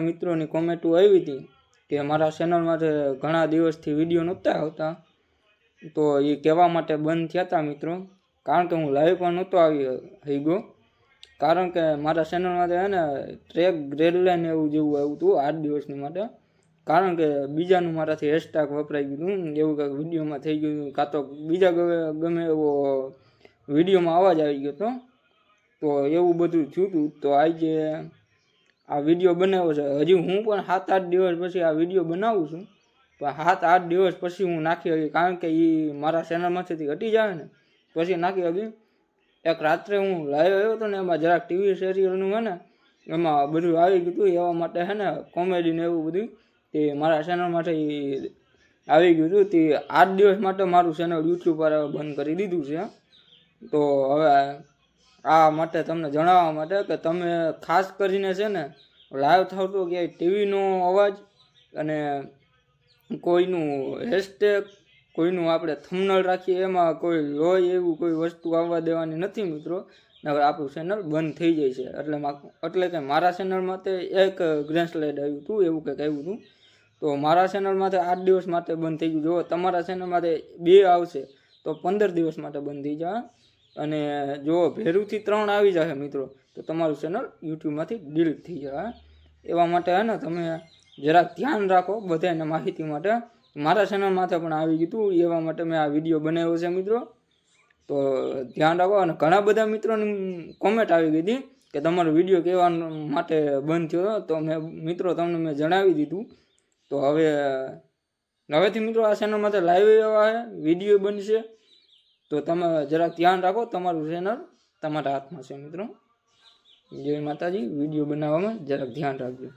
મિત્રોની કોમેન્ટો આવી હતી કે મારા ચેનલમાં ઘણા દિવસથી વીડિયો નહોતા આવતા, તો એ કહેવા માટે બંધ થયા હતા મિત્રો. કારણ કે હું લાઈવ પણ નહોતો આવી થઈ ગયો કારણ કે મારા ચેનલમાં છે ને ટ્રેક ગ્રેડલાઇન એવું જેવું આવ્યું હતું આઠ દિવસની માટે. કારણ કે બીજાનું મારાથી હેશટેગ વપરાઈ ગયું હતું એવું કંઈક વિડીયોમાં થઈ ગયું કાં તો બીજા ગમે ગમે એવો વિડીયોમાં અવાજ આવી ગયો હતો. તો એવું બધું થયું હતું. તો આજે આ વીડિયો બનાવ્યો છે. હજી હું પણ સાત આઠ દિવસ પછી આ વીડિયો બનાવું છું. પણ સાત આઠ દિવસ પછી હું નાખી શકી કારણ કે એ મારા ચેનલમાંથી હટી જાય ને, પછી નાખી શકી એક રાત્રે હું લાઈવ આવ્યો હતો ને, એમાં જરાક ટીવી સિરિયલનું હે ને, એમાં બધું આવી ગયું હતું એવા માટે હે ને કોમેડી ને એવું બધું, તે મારા ચેનલમાંથી આવી ગયું હતું તે આઠ દિવસ માટે મારું ચેનલ યુટ્યુબ પર બંધ કરી દીધું છે. તો હવે આ માટે તમને જણાવવા માટે કે તમે ખાસ કરીને છે ને લાઈવ થતું કે ટીવીનો અવાજ અને કોઈનું હેશટેગ કોઈનું આપણે થમનલ રાખીએ, એમાં કોઈ લોય એવું કોઈ વસ્તુ આવવા દેવાની નથી મિત્રો. નકર આપણું ચેનલ બંધ થઈ જાય છે. એટલે એટલે કે મારા ચેનલમાં તે એક ગ્રેન્ડ સ્લાઇડ આવ્યું હતું એવું કંઈક આવ્યું હતું તો મારા ચેનલ માટે આઠ દિવસ માટે બંધ થઈ ગયું. જો તમારા ચેનલ માટે બે આવશે, તો પંદર દિવસ માટે બંધ થઈ જાય. અને જો ભેરુથી ત્રણ આવી જશે મિત્રો, તો તમારું ચેનલ યુટ્યુબમાંથી ડિલીટ થઈ જાય એવા માટે હે ને, તમે જરાક ધ્યાન રાખો બધાને માહિતી માટે. મારા ચેનલ માથે પણ આવી ગયું હતું એવા માટે મેં આ વીડિયો બનાવ્યો છે મિત્રો. તો ધ્યાન રાખો, અને ઘણા બધા મિત્રોની કોમેન્ટ આવી ગઈ હતી કે તમારો વીડિયો કહેવા માટે બંધ થયો, તો મેં, મિત્રો, તમને મેં જણાવી દીધું. તો હવે, હવેથી મિત્રો આ ચેનલમાં લાઈવ એવા વીડિયો બનશે. તો તમે જરાક ધ્યાન રાખો, તમારું ચેનલ તમારા હાથમાં છે મિત્રો. જય માતાજી. વીડિયો બનાવવામાં જરાક ધ્યાન રાખજો.